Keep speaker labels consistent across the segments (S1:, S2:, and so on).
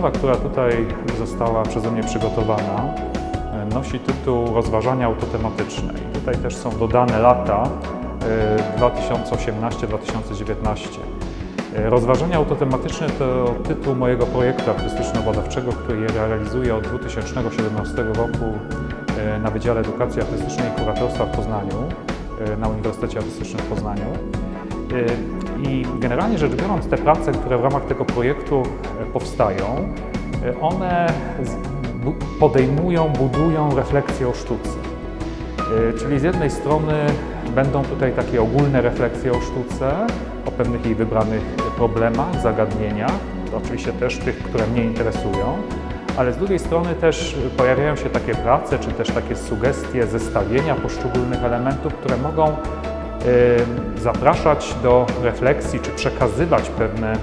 S1: która tutaj została przeze mnie przygotowana, e, nosi tytuł Rozważania autotematyczne. I tutaj też są dodane lata e, 2018-2019. E, Rozważania autotematyczne to tytuł mojego projektu artystyczno-badawczego, który realizuję od 2017 roku e, na Wydziale Edukacji Artystycznej i Kuratorstwa w Poznaniu, e, na Uniwersytecie Artystycznym w Poznaniu. E, I generalnie rzecz biorąc, te prace, które w ramach tego projektu e, powstają, e, one podejmują, budują refleksję o sztuce. Y, Czyli z jednej strony będą tutaj takie ogólne refleksje o sztuce, o pewnych jej wybranych problemach, zagadnieniach, oczywiście też tych, które mnie interesują, ale z drugiej strony też pojawiają się takie prace, czy też takie sugestie zestawienia poszczególnych elementów, które mogą zapraszać do refleksji, czy przekazywać pewne y,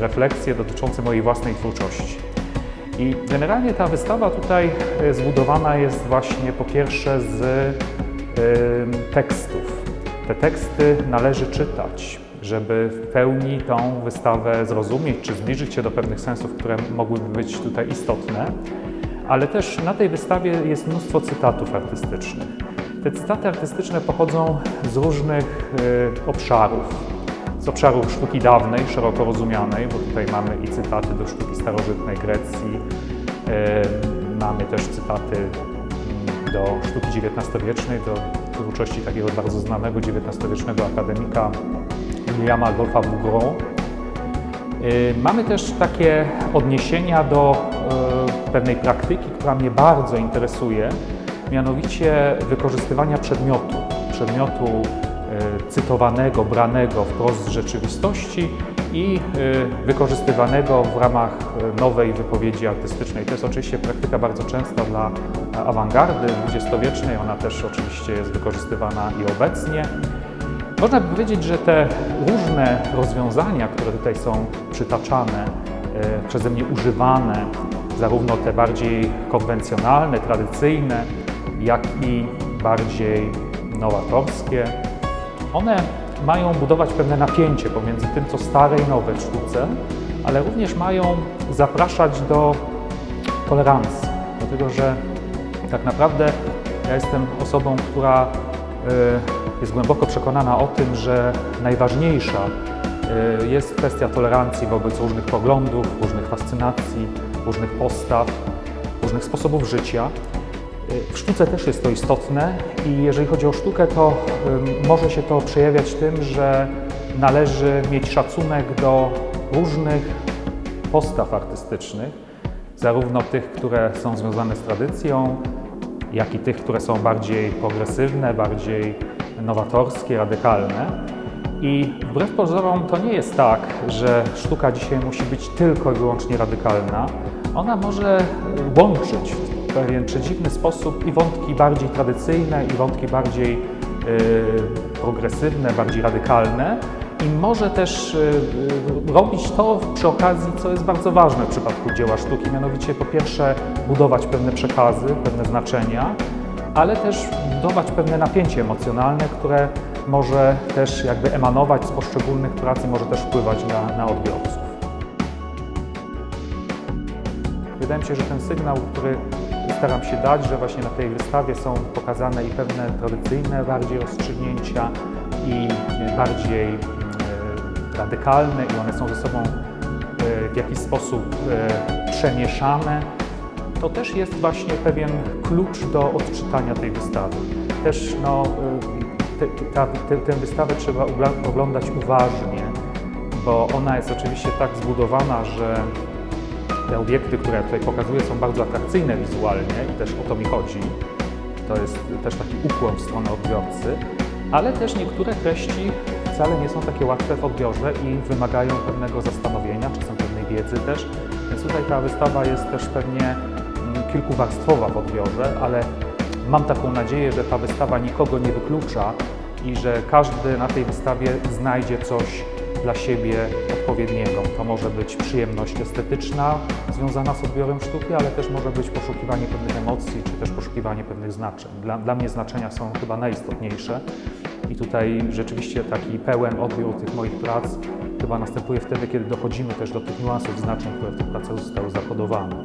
S1: refleksje dotyczące mojej własnej twórczości. I generalnie ta wystawa tutaj e, zbudowana jest właśnie po pierwsze z e, tekstów. Te teksty należy czytać, żeby w pełni tą wystawę zrozumieć, czy zbliżyć się do pewnych sensów, które mogłyby być tutaj istotne. Ale też na tej wystawie jest mnóstwo cytatów artystycznych. Te cytaty artystyczne pochodzą z różnych e, obszarów z obszaru sztuki dawnej, szeroko rozumianej, bo tutaj mamy i cytaty do sztuki starożytnej Grecji, e, mamy też cytaty mm, do sztuki XIX-wiecznej, do twórczości takiego bardzo znanego XIX-wiecznego akademika Williama Adolpha Bouguereau. Y, Mamy też takie odniesienia do y, pewnej praktyki, która mnie bardzo interesuje, mianowicie wykorzystywania przedmiotu, przedmiotu y, cytowanego, branego wprost z rzeczywistości i y, wykorzystywanego w ramach y, nowej wypowiedzi artystycznej. To jest oczywiście praktyka bardzo częsta dla awangardy dwudziestowiecznej, ona też oczywiście jest wykorzystywana i obecnie. Można by powiedzieć, że te różne rozwiązania, które tutaj są przytaczane, e, przeze mnie używane, zarówno te bardziej konwencjonalne, tradycyjne, jak i bardziej nowatorskie, one mają budować pewne napięcie pomiędzy tym, co stare i nowe w sztuce, ale również mają zapraszać do tolerancji, dlatego że tak naprawdę ja jestem osobą, która y, jest głęboko przekonana o tym, że najważniejsza y, jest kwestia tolerancji wobec różnych poglądów, różnych fascynacji, różnych postaw, różnych sposobów życia. Y, W sztuce też jest to istotne i jeżeli chodzi o sztukę, to może się to przejawiać tym, że należy mieć szacunek do różnych postaw artystycznych, zarówno tych, które są związane z tradycją, jak i tych, które są bardziej progresywne, bardziej nowatorskie, radykalne. I wbrew pozorom to nie jest tak, że sztuka dzisiaj musi być tylko i wyłącznie radykalna. Ona może łączyć pewien przedziwny sposób i wątki bardziej tradycyjne, i wątki bardziej yy, progresywne, bardziej radykalne. I może też yy, robić to przy okazji, co jest bardzo ważne w przypadku dzieła sztuki, mianowicie po pierwsze budować pewne przekazy, pewne znaczenia, ale też budować pewne napięcie emocjonalne, które może też jakby emanować z poszczególnych prac i może też wpływać na, na odbiorców. Wydaje mi się, że ten sygnał, który staram się dać, że właśnie na tej wystawie są pokazane i pewne tradycyjne bardziej rozstrzygnięcia i bardziej e, radykalne i one są ze sobą e, w jakiś sposób e, przemieszane, to też jest właśnie pewien klucz do odczytania tej wystawy. Też no, tę wystawę trzeba oglądać uważnie, bo ona jest oczywiście tak zbudowana, że te obiekty, które tutaj pokazuję, są bardzo atrakcyjne wizualnie i też o to mi chodzi. To jest też taki ukłon w stronę odbiorcy, ale też niektóre treści wcale nie są takie łatwe w odbiorze i wymagają pewnego zastanowienia, czasem pewnej wiedzy też. Więc tutaj ta wystawa jest też pewnie mm, kilkuwarstwowa w odbiorze, ale mam taką nadzieję, że ta wystawa nikogo nie wyklucza i że każdy na tej wystawie znajdzie coś dla siebie odpowiedniego. To może być przyjemność estetyczna związana z odbiorem sztuki, ale też może być poszukiwanie pewnych emocji, czy też poszukiwanie pewnych znaczeń. Dla, dla mnie znaczenia są chyba najistotniejsze i tutaj rzeczywiście taki pełen odbiór tych moich prac chyba następuje wtedy, kiedy dochodzimy też do tych niuansów, znaczeń, które w tym pracach zostały zakodowane.